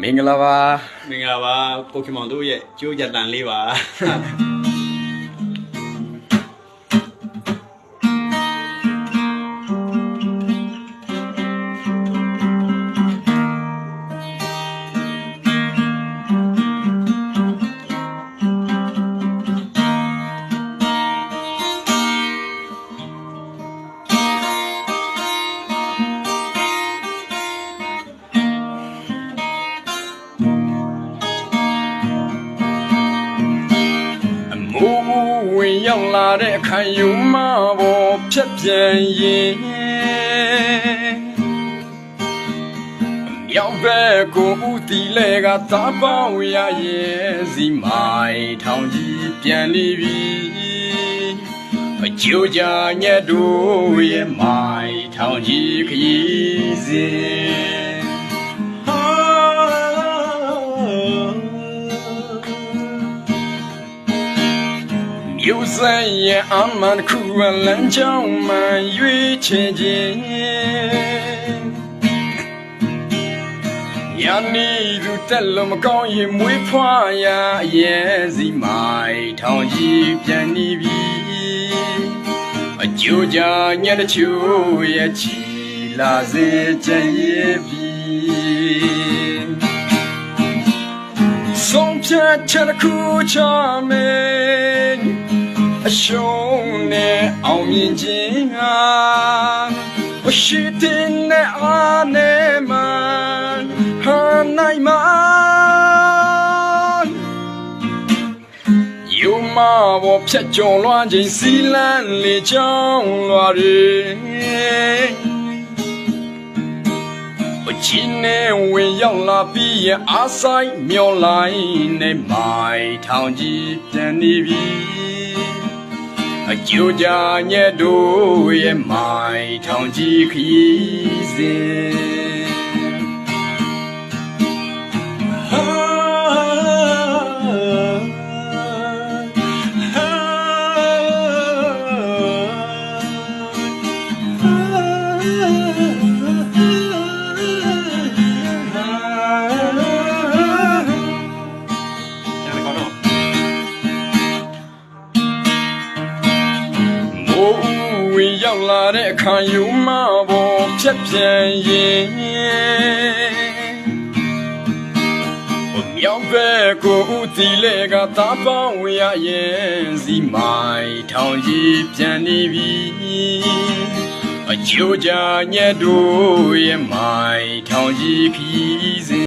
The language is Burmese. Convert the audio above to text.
မင်္ဂလာပါမင်္ဂလာပါပိုကီမွန်တို့ရဲ့ကြိုးကြတန်လေးပါ ရောက်လာတဲ့အခါယူမပေါ်ဖြတ်ပြန်ရင်မြောက်ဘက်ကိုဦးတီလဲကသာပေါင်းရရဲ့စီမိုင်ထောင်ကြီးပြန်နေပြီအကျိုးကြညက်တို့ရဲ့မိုင်ထောင်ကြီးခရီးစဉ် မြို့ဆိုင်ရဲ့အမှန်တစ်ခုကလမ်းကြောင်းမှရွေးချယ်ခြင်းယနေ့သူတက်လို့မကောင်းရင်မွေးဖွားရရဲ့စီမိုင်ထောင်ကြီးပြန်နေပြီအကျိုးကြညတဲ့ချို့ရဲ့ချီလာစေကြရဲ့ပြီဆုံးဖြတ်ချက်တစ်ခုချမယ် အရှုံးနဲ့အောင်မြင်ခြင်းဟာအရှိတင်နဲ့အားနဲ့မှဟာနိုင်မှာယုံမဘောဖြတ်ကျော်လွှမ်းခြင်းစီလန်းလေချောင်းလွာတွေအချင်းနဲ့ဝင်ရောက်လာပြီးရင်အားဆိုင်မျောလိုက်နေမိုင်ထောင်ကြီးပြန်နေပြီ အကျိုးကြညက်တို့ရဲ့မိုင်ထောင်ကြီးခရီးစဉ် ဝင်ရောက်လာတဲ့အခါယူမပေါ်ဖြတ်ပြန်ရင်မြောက်ဘက်ကိုဦးတီလဲကသာပေါင်းရရဲ့စီမိုင်ထောင်ကြီးပြန်နေပြီအချိုးကြညက်တို့ရဲ့မိုင်ထောင်ကြီးခီးစဉ်